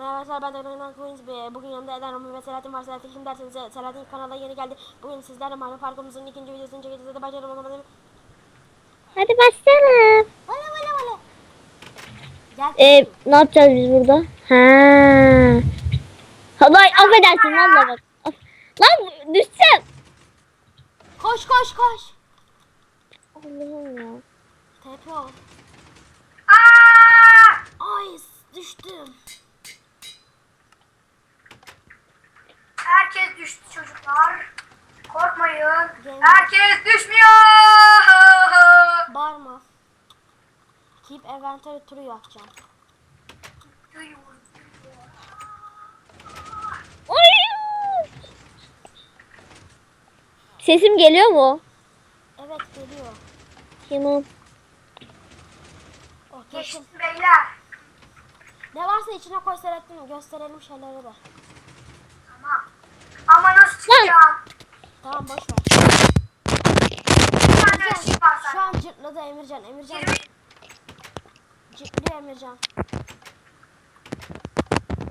Merhaba arkadaşlar ben Queens. Ee, Bugün yanımda Eden Rumi ve Selahattin var. Selahattin kim derseniz e, Selahattin kanala yeni geldi. Bugün sizlerle Mario Parkımızın ikinci videosunu çekeceğiz. Hadi başlayalım o zaman. Hadi başlayalım. Vale vale vale. Ee, ne yapacağız biz burada? Ha. Hadi affedersin valla bak. Af- Lan düşeceğim. Koş koş koş. Allah'ım ya. TP ol. Ay düştüm. Herkes düştü çocuklar. Korkmayın. Gel. Herkes düşmüyor. Bağırma. Keep inventory turu yapacağım. Sesim geliyor mu? Evet geliyor. Tamam. Oh, geçtim. Beyler. Ne varsa içine koy gösterelim şeyleri de. Çıkacağım? Tamam boş ver. Işık var Şu an cırtladı Emircan. Emircan cırtlıyor Emircan.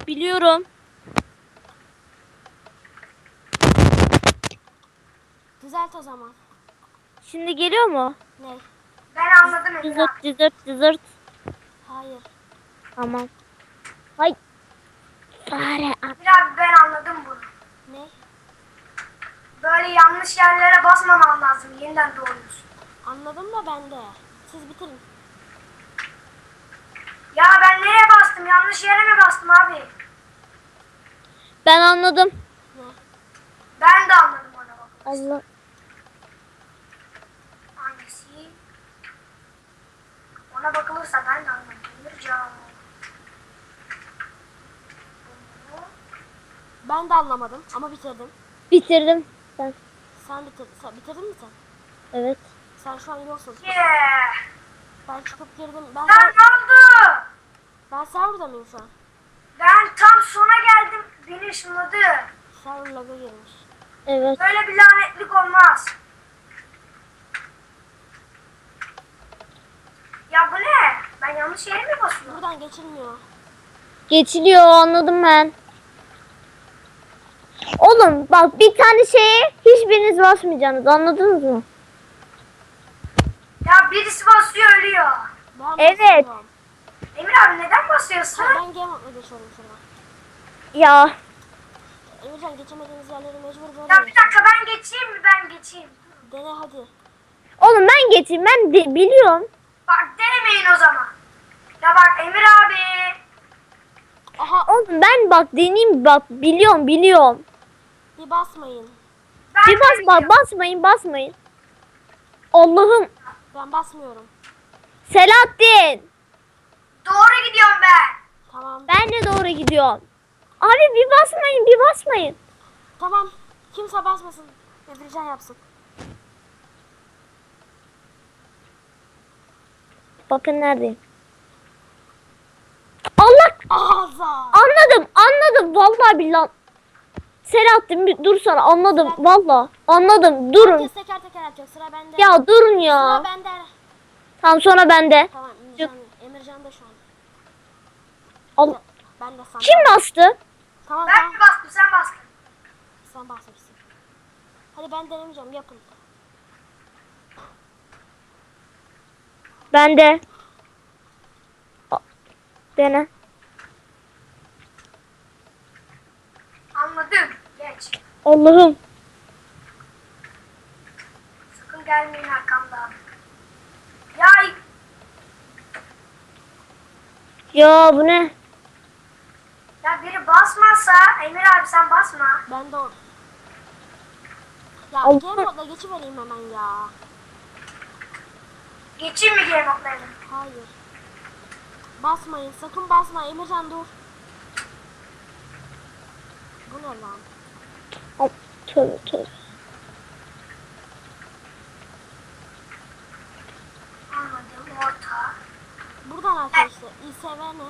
Biliyorum. Düzelt o zaman. Şimdi geliyor mu? Ne? Ben anladım Emine. Cızırt cızırt cızırt. Hayır. Tamam. Hay. Fare. at- Bir abi ben anladım bunu. Ne? Böyle yanlış yerlere basmaman lazım. Yeniden doğuyorsun. Anladım da ben de. Siz bitirin. Ya ben nereye bastım? Yanlış yere mi bastım abi? Ben anladım. Ne? Ben de anladım ona bak. Allah. Hangisi? Ona bakılırsa ben de anladım. Ben de anlamadım ama bitirdim. Bitirdim. Ben. Sen bitirdin. Sen bitirdin mi sen? Evet. Sen şu an yoksun. Yeah. Ben çıkıp girdim. Ben ser- ne oldu? ben serverda mıyım şu an? Ben tam sona geldim. Beni ışınladı. Server log'a girmiş. Evet. Böyle bir lanetlik olmaz. Ya bu ne? Ben yanlış yere mi basıyorum? Buradan geçilmiyor. Geçiliyor anladım ben. Oğlum bak bir tane şeye hiçbiriniz basmayacaksınız anladınız mı? Ya birisi basıyor ölüyor. Ben Evet. basıyorum. Emir abi neden basıyorsun? Ha, ben game mode'la geçiyorum şuradan. Ya Emircan geçemediğiniz yerleri mecbur böyle Ya bir dakika ben geçeyim mi? Ben geçeyim. Dene hadi. oğlum ben geçeyim ben de, biliyorum. Bak denemeyin o zaman. Ya bak Emir abi. Aha Oğlum ben bak deneyeyim bak biliyorum biliyorum. Bir basmayın. Ben Bir bas bak deneyeceğim. basmayın basmayın. Allah'ım Ben basmıyorum. Selahattin Doğru gidiyorum ben. Tamam. ben de doğru gidiyorum. Abi bir basmayın bir basmayın. Tamam. Kimse basmasın. Emircan yapsın. Bakın neredeyim. Allah Ağza. anladım anladım vallahi billahi. Selahattin bir dursana anladım valla anladım durun. Herkes teker teker yapacak. Sıra bende. Ya durun Sıra ya. bende. Tamam sonra bende. Tamam Emircan, Emircan da şu an. Al. Ben de sana. Kim bastı? Tamam Ben tamam. mi bastım sen bastın. Sen basmışsın. Hadi ben denemeyeceğim. Yapın. Bende. A- Dene. Anladım. Allah'ım. Sakın gelmeyin arkamdan. Ya Ya bu ne? ya biri basmazsa Emir abi sen basma. Ben de o. Ya Allah. game mode'la geçivereyim hemen ya. Geçeyim mi game notlarını? Hayır. Basmayın. Sakın basma. Emircan dur. Bu ne lan? Al, Tövbe tövbe. Anladım orta. Buradan arkadaşlar. İSV ne?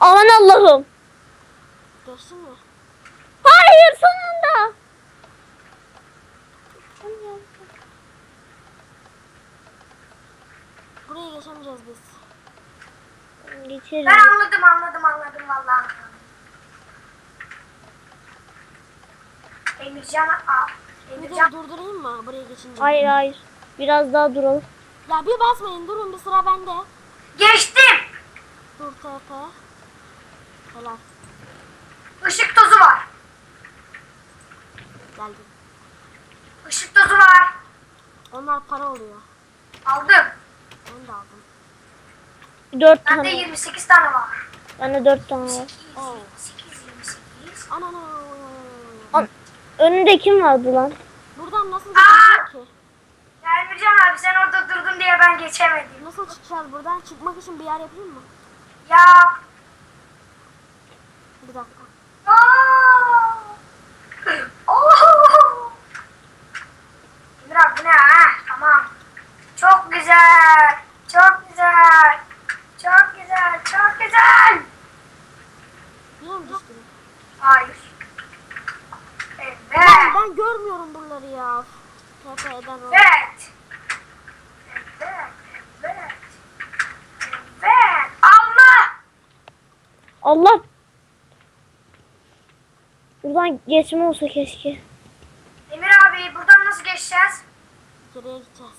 Aman Allah'ım. Geçtin mi? Hayır sonunda. buraya geçemeyeceğiz biz. Geçerim. Ben anladım anladım anladım vallahi. Emircan aa. Emircan durdurayım mı buraya geçince? Hayır hayır. Biraz daha duralım. Ya bir basmayın durun bir sıra bende. geçtim. Dur TP. Helal. Işık tozu var. Geldim. Işık tozu var. Onlar para oluyor. Aldım. Ben de aldım. Dört Bende tane. 28 tane var. Bende dört tane var. 8, Oo. 28, 28. Anana. An- Önünde kim vardı lan? Buradan nasıl geçeceğiz ki? Emircan abi sen orada durdun diye ben geçemedim. Nasıl çıkacağız buradan? Çıkmak için bir yer yapayım mı? Ya. Bir dakika. Aa! Oo! Emir abi bu ne ha? Tamam. Çok güzel. Çok güzel. Çok güzel. Çok güzel. Yine mi düştün? Hayır. Ben, Evet. ben görmüyorum buraları ya. TP eden o. Evet. Evet. Evet. Evet. Allah. Allah. Buradan geçme olsa keşke. Emir abi buradan nasıl geçeceğiz? Geriye gideceğiz.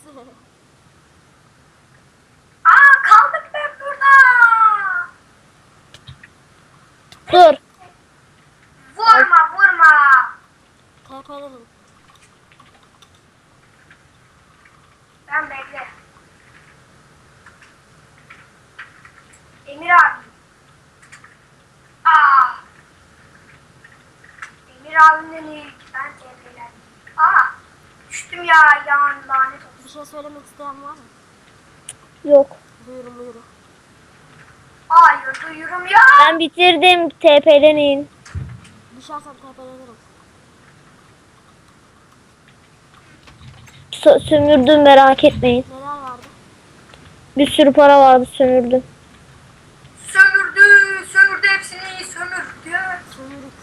Aa kaldık ben burada. Dur. Vurma vurma. TP'lerin. Ben bekle. Emir abi. Aa. Emir abimden ilk ben tepkilendim. Aa. Düştüm ya yan lanet olsun. Bir şey söylemek isteyen var mı? Yok. Buyurun buyurun. Hayır duyurum ya. Ben bitirdim. TP'lenin. Düşersem TP'lenirim. Sö- sömürdüm merak etmeyin. Neler vardı? Bir sürü para vardı sömürdüm. Sömürdü, sömürdü hepsini, sömürdü. Sömürük.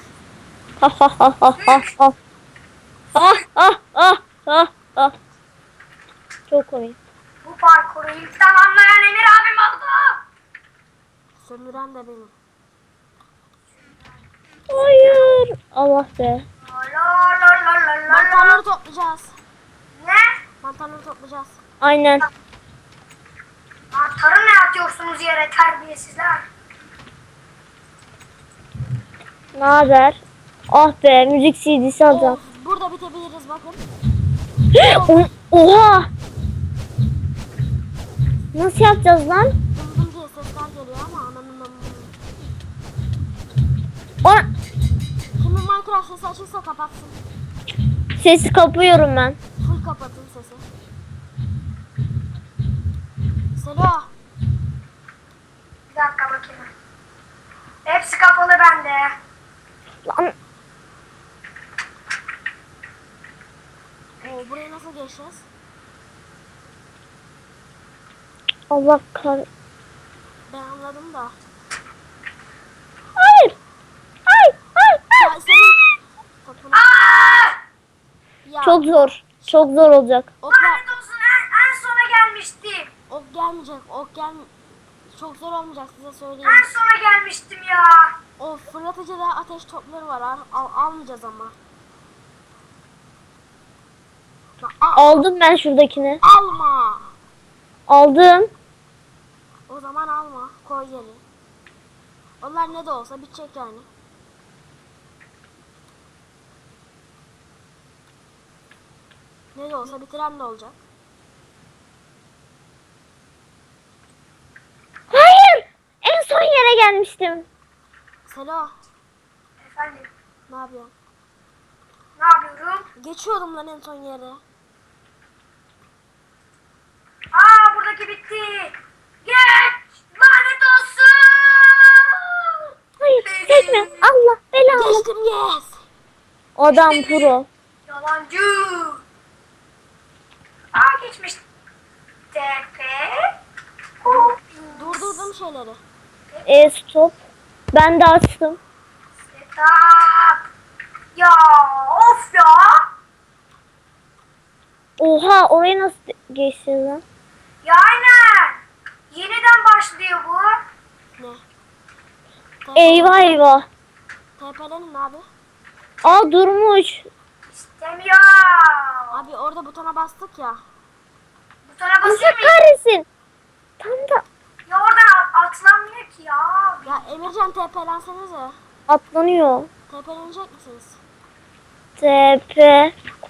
Ha ha ha ha ha ha. Ha ha ha ha ha. Çok komik. Bu parkuru ilk tamamlayan Emir abim oldu. Sömüren de benim. Hayır. Allah be. La la la la la la. Mantarları toplayacağız. Ne? Mantarları toplayacağız. Aynen. Mantarı ne atıyorsunuz yere terbiyesizler? Ne haber? Ah be müzik CD'si alacağım. Burada bitebiliriz bakın. Oha! Nasıl yapacağız lan? Dım diye sesler geliyor ama ananın amı. O Kimin Minecraft sesi açılsa kapatsın. sesi kapıyorum ben. Full kapatın sesi. Selo. Bir dakika bakayım. Hepsi kapalı bende. Lan Oo, buraya nasıl geçeceğiz? Allah kar. Ben anladım da. Hayır. Hayır. Hayır. Ya senin! Ya Çok zor. Çok zor olacak. ok, Lanet olsun en, en sona gelmiştim. ok gelmeyecek. Ok gel çok zor olmayacak size söyleyeyim. En sona gelmiştim ya. O fırlatıcıda ateş topları var. Al, al- almayacağız ama. Ya, al- Aldım ben şuradakini. alma. Aldım. O zaman alma. Koy geri. Onlar ne de olsa bitecek yani. Ne de olsa bitiren ne olacak? Hayır. En son yere gelmiştim. Selo Efendim ne yapıyorsun? ne yapıyorum? Geçiyordum lan en son yere. Aa buradaki bitti. Allah belanı. Geçtim. Adam Geçtim. pro. Yalancı. Aa geçmiş. TP. Durdurdum şeyleri. E stop. Ben de açtım. Setup. Ya of ya. Oha oraya nasıl geçsin lan? Ya aynen. Yeniden başlıyor bu. Ne? Tamam. Eyvah eyvah. TP'lenin abi. Aa durmuş. İstemiyor. Abi orada butona bastık ya. Butona basıyor muyum? kahretsin. Tam da Ya oradan at- atlanmıyor ki ya. Ya Emircan TP'lensenize. atlanıyor. TP'lenecek misiniz? TP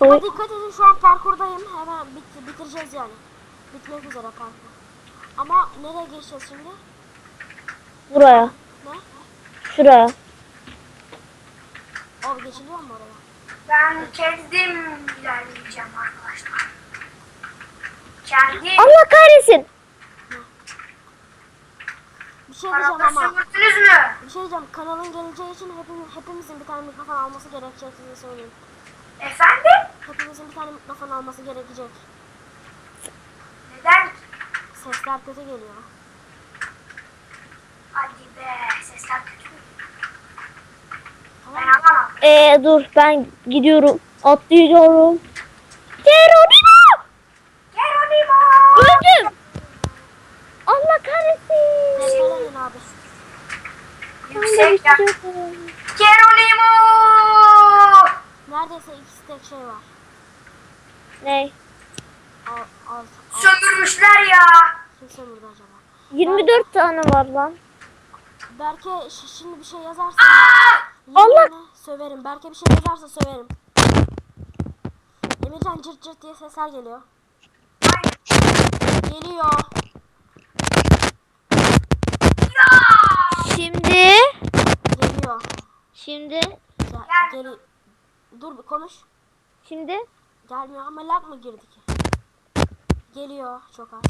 Ama koy. dikkat edin şu an parkurdayım. Hemen bit bitireceğiz yani. Bitmek üzere parkur. Ama nereye geçeceğiz şimdi? Buraya. Ne? Şuraya. O geçiliyor mu oraya? Ben kendim ilerleyeceğim arkadaşlar. Kendim. Allah kahretsin. Bir şey diyeceğim Araba ama. sömürdünüz mü? Bir şey diyeceğim. Kanalın geleceği için hepimiz, hepimizin bir tane mikrofon alması gerekecek size söyleyeyim. Efendim? Hepimizin bir tane mikrofon alması gerekecek. Neden? Sesler kötü geliyor. Hadi be sesler kötü. Tamam Ben mı? alamam. Ee, dur ben gidiyorum. Atlıyorum. Geronimo! Geronimo! Öldüm. Allah kahretsin. TP'lenin abi. Yüksek ya. Geronimo! Neredeyse ikisi tek şey var. Ne? Al, al, al. Sömürmüşler ya. Kim sömürdü acaba? 24 tane var lan. Berke şimdi bir şey yazarsa Allah! söverim. Berke bir şey yazarsa söverim. Emircan cırt cırt diye sesler geliyor. Ay, Geliyor. ya! Şimdi Geliyor. şimdi Gel. geli Dur bir konuş. şimdi Gelmiyor ama lag mı girdi ki? Geliyor çok az.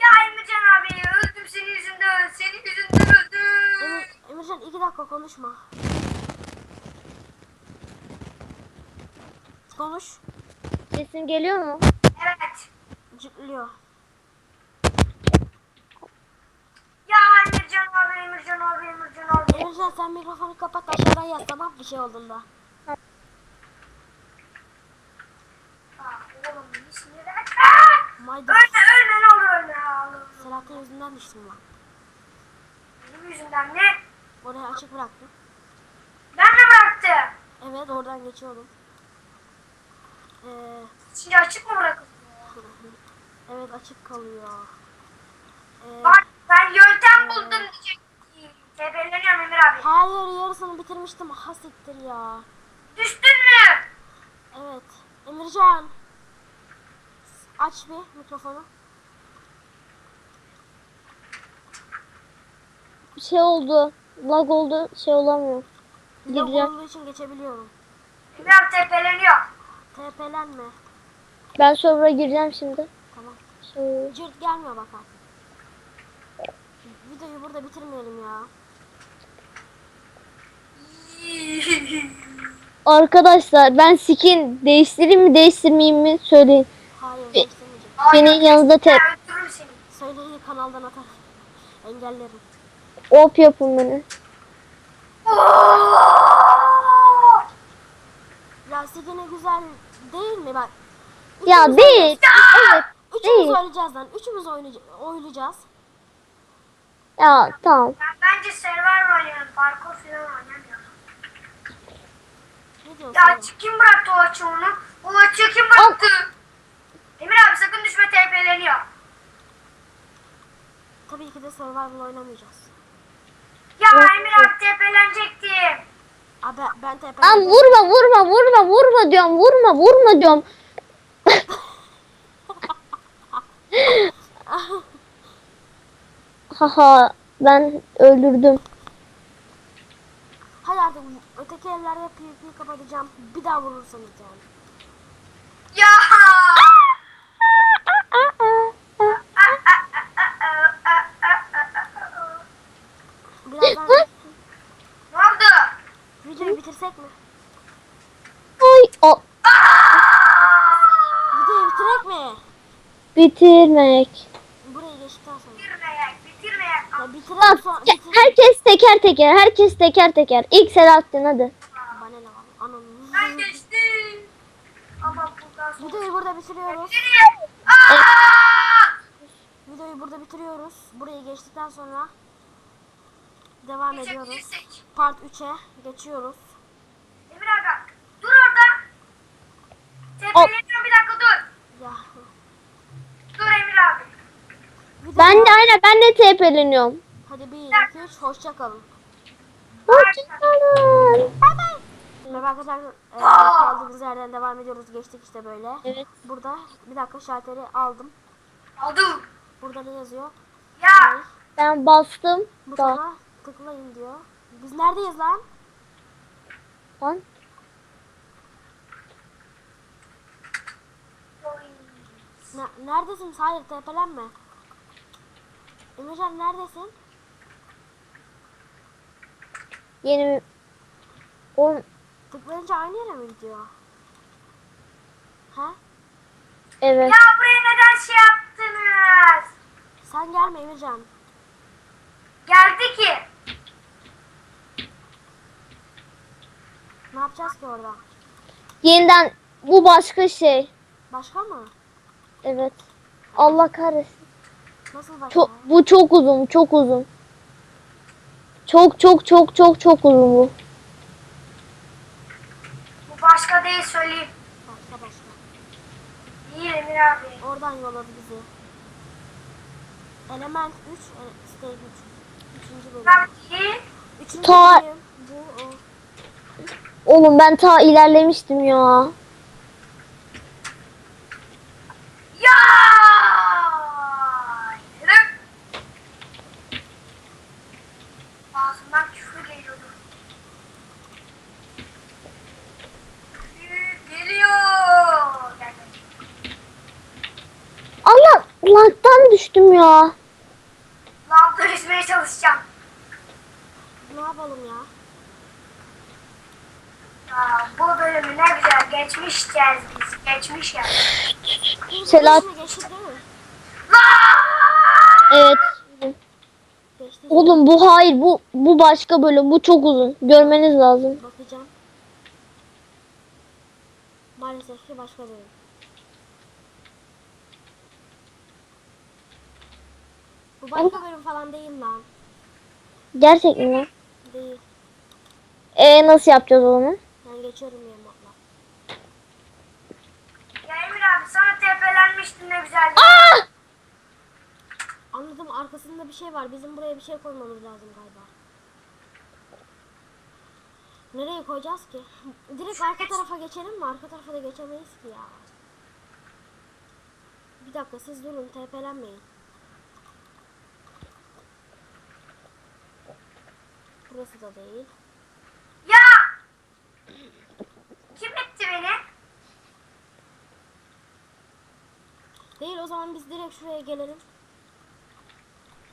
Ya Emircan abi öldüm senin yüzünden. Senin yüzünden Emircan iki dakika konuşma. Konuş. sesim geliyor mu? Evet. Cıklıyor. Ya Emircan abi, Emircan abi, Emircan abi. Emircan sen mikrofonu kapat aşağıdan yaz tamam bir şey olduğunda. Ah. Ah! Maydı. Ölme, ölme ne olur ölme. Selahattin yüzünden düştüm lan. Benim yüzümden ne? Orayı açık bıraktım. Ben mi bıraktım? Evet oradan geçiyordum. Ee, Şimdi açık mı bırakıldı? evet açık kalıyor. Ee, Bak ben yöntem buldum diyecek. Tebelleniyorum Emir abi. hayır yarısını bitirmiştim. Ha siktir ya. Düştün mü? Evet. Emircan. Aç bir mikrofonu. Bir şey oldu. Lag oldu. Şey olamıyor. Lag Gireceğim. olduğu için geçebiliyorum. Abi tepeleniyor. TP'lenme. Ben server'a gireceğim şimdi. Tamam. Şöyle. Cırt gelmiyor bak artık. Videoyu burada bitirmeyelim ya. Arkadaşlar ben skin değiştireyim mi değiştirmeyeyim mi söyleyin. Hayır değiştirmeyeceğim. Senin yanında te. Söyleyin kanaldan atar. Engellerim. Op yapın beni. Ya sigine güzel değil mi bak? Ya Üçümüz değil. oynayacağız. Evet. Üçümüz değil. oynayacağız lan. Üçümüz oynayacağız. Ya tamam. Ben bence server oynuyorum. Parkur falan. Ne diyorsun? Ya açık kim bıraktı o açığı onu? O açığı kim bıraktı? Emir abi sakın düşme tepeleniyor. Tabii ki de survival oynamayacağız. Ya Emir abi tepelenecektim. Abi ben TP Lan vurma vurma vurma vurma diyorum vurma vurma diyorum. Haha ben öldürdüm. Hadi artık öteki evlerde PvP kapatacağım. Bir daha vurursanız yani. Ya. Birazdan ne oldu? videoyu bitirsek mi? Ay, o, Videoyu bitirek mi? Bitirmek. Burayı geçtikten sonra. Bitirmeyek, bitirmeyek. Ya bitirelim Bak sonra. Bitir. herkes teker teker herkes teker teker. İlk Selahattin hadi. Bana ne var? Anam. Ben geçtim. Ama buradan sonra... Videoyu burada bitiriyoruz. Aa! Videoyu burada bitiriyoruz. Burayı geçtikten sonra Devam ediyoruz. Part 3'e geçiyoruz. Emir aga dur orada. Tepeleniyorum bir dakika dur. Ya. Dur Emir abi. Bir de- Ben de aynen ben de TP'leniyorum. Hadi 1 2 3 hoşça kalın. Hoşçakalın. Merhaba arkadaşlar. Ee, kaldığımız yerden devam ediyoruz. Geçtik işte böyle. Evet. Burada bir dakika şalteri aldım. Aldım. Burada ne yazıyor? Ya Ben bastım. Da. Butona tıklayın diyor. Biz neredeyiz lan? Lan. Ne- neredesin? Hayır tepelenme. Emircan neredesin? Yeni Oğlum Tıklayınca aynı yere mi gidiyor? Ha? evet. ya buraya neden şey yaptınız? Sen gelme Emircan. Geldi ki. Ne yapacağız ki orada? Yeniden bu başka şey. Başka mı? Evet. Allah kahretsin. Nasıl? Çok, bu çok uzun, çok uzun. Çok çok çok çok çok uzun bu. Bu başka değil söyleyeyim. Başka başka. Değil Emir abi. Oradan yolladı bizi. Element 3, e, stage 3. Üçüncü bölüm. Ben değil. Üçüncü Ta- bölüm. Bu o. Oğlum ben ta ilerlemiştim. Ya! Yürü. Ağzımdan küfür geliyordu. Küfür Geliyor. Gel, gel. Allah lagdan düştüm ya. Lavda yüzmeye çalışacağım. Ne yapalım ya? Ya, bu bölümü ne güzel geçmişeceğiz biz. Geçmiş yani. Selat. Değil mi? Evet. Oğlum bu hayır bu bu başka bölüm. Bu çok uzun. Görmeniz lazım. Bakacağım. Maalesef ki başka bölüm. Bu başka bölüm falan değil lan. Gerçek mi lan? Değil. Ee nasıl yapacağız onu? Ben geçiyorum yamakla. Ya Emir abi sana tepelenmiştim ne güzel. Ah! Anladım arkasında bir şey var. Bizim buraya bir şey koymamız lazım galiba. Nereye koyacağız ki? Direkt arka tarafa geçelim mi? Arka tarafa da geçemeyiz ki ya. Bir dakika siz durun TP'lenmeyin. Burası da değil. Ya! Kim etti beni? Değil o zaman biz direkt şuraya gelelim.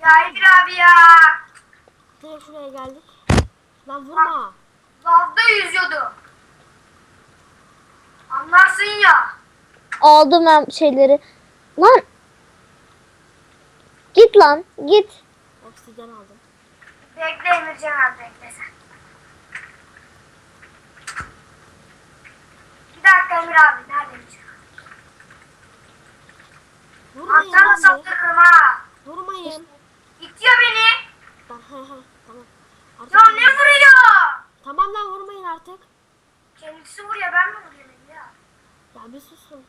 Ya Emir abi ya. Direkt şuraya geldik. Lan vurma. Lavda yüzüyordu. Anlarsın ya. Aldım ben şeyleri. Lan. Git lan. Git. Oksijen aldım. Bekle Emircan abi bekle sen. Bir dakika Emir abi nerede Emircan? Vurmayın Antana lan be. saptırırım ha. Vurmayın. İtiyor beni. Lan he he tamam. Artık Ya ne vuruyor? Tamam lan vurmayın artık. Kendisi vuruyor ben mi vuruyorum ya? Ya bir susun.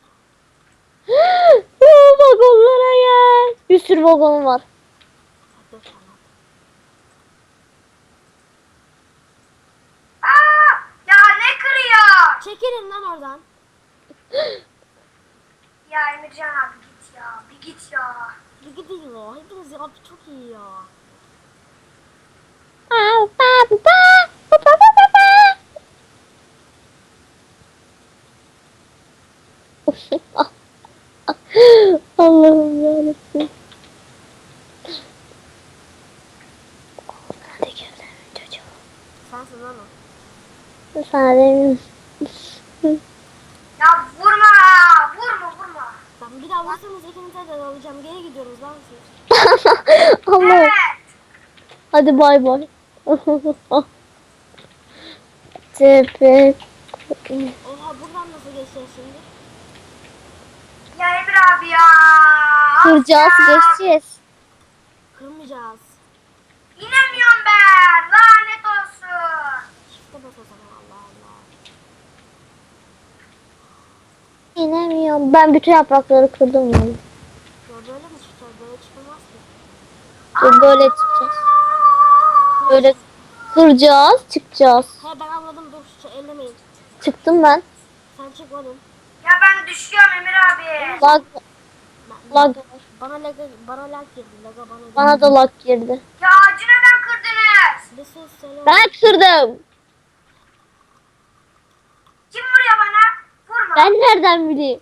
Oo, vagonlara gel. Bir sürü vagonum var. Dur tamam. Aa, ya ne kırıyor? Çekilin lan oradan. Ya Emircan abi git ya. Bir git ya. Bir gidin ya. Hepiniz ya çok iyi ya. Allah'ım yarabbim. Hadi görelim çocuğum. Sensin lan o. Ya vurma. Vurma vurma. Lan bir daha vursanız ikinize de alacağım. Geri gidiyoruz lan siz. Allah'ım. Evet. Hadi bay bay. Tepe. Oha buradan nasıl geçeceğiz şimdi? Ya Emir abi ya. Kıracağız geçeceğiz. Kırmayacağız. İnemiyorum ben. İnemiyorum. Ben bütün yaprakları kırdım yani. Ya böyle mi çıkacağız? Böyle çıkılmaz ki. Böyle çıkacağız. Böyle kıracağız, çıkacağız. He ben anladım dur şu ellemeyin. Çıktım ben. Sen çıkmadın. Ya ben düşüyorum Emir abi. Lag, lag. Bana lag, bana lag girdi. Laga bana girdi. Bana da lag girdi. Ya ağacı neden kırdınız? Bir sus söyle. Ben kırdım. Kim vuruyor bana? Ben nereden bileyim?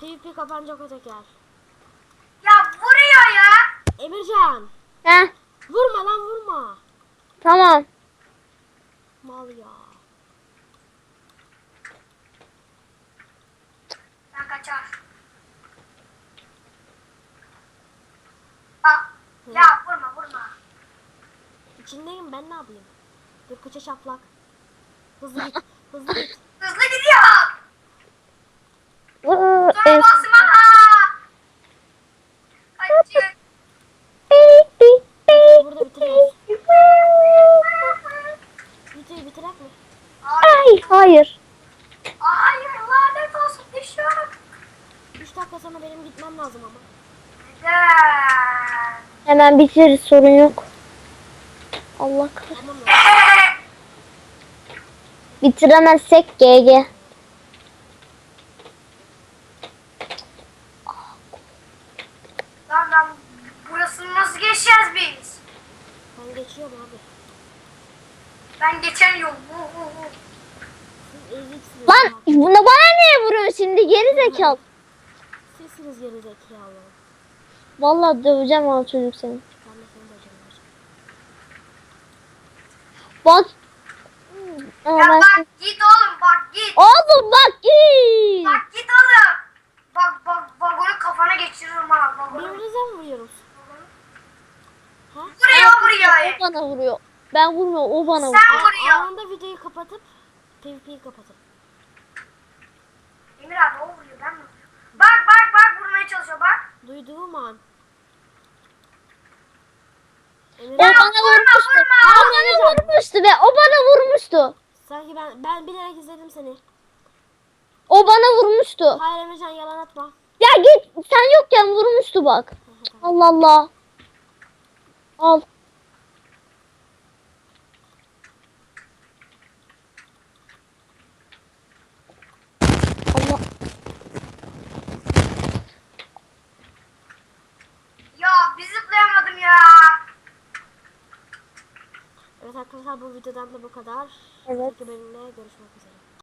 PvP kapanacak o teker. Ya vuruyor ya. Emircan. Heh, Vurma lan vurma. tamam. Mal ya. Ben kaçar. Aa, ya vurma vurma. İçindeyim ben ne yapayım? Dur kıça şaplak. Hızlı git. Hızlı git. Hızlı gidiyor. Vı- Sonra es- basma. Açık. Burada bitiriyoruz. Videoyu bitirek mi? Ay, hayır. Hayır lanet olsun düşüyorum. 3 dakika sonra benim gitmem lazım ama. Neden? Hemen bitiririz sorun yok. Allah kahretsin. Bitiremezsek GG. Lan lan burasını nasıl geçeceğiz biz? Ben geçiyorum abi. Ben geçen yol. Hu, hu. Siz eziksiniz. Lan buna bana niye vuruyorsun şimdi geri zekalı. Sizsiniz geri zekalı. Vallahi döveceğim o çocuk seni. Ben Bak. Ama Ya ben bak git oğlum bak git. Oğlum bak git. Bak git oğlum. Bak bak vagonu kafana geçiririm ha vagonu. Birbirinize mi vuruyoruz? Ha? Vuruyor vuruyor. O bana vuruyor. Ben vurmuyorum o bana vuruyor. Sen vuruyor. Anında videoyu kapatıp PvP'yi kapatıp. Emir abi o vuruyor ben mi vuruyorum? Bak bak bak vurmaya çalışıyor bak. Duyduğum an. Emir O Ya bana vurmuştu. O bana vurmuştu ve o bana vurmuştu. sanki ben ben bilerek izledim seni. O bana vurmuştu. Hayır Emircan yalan atma. Ya git sen yokken vurmuştu bak. Allah Allah. Al. Allah. Ya bir zıplayamadım ya. Evet arkadaşlar bu videodan da bu kadar. Evet. Sonraki bölümde görüşmek üzere.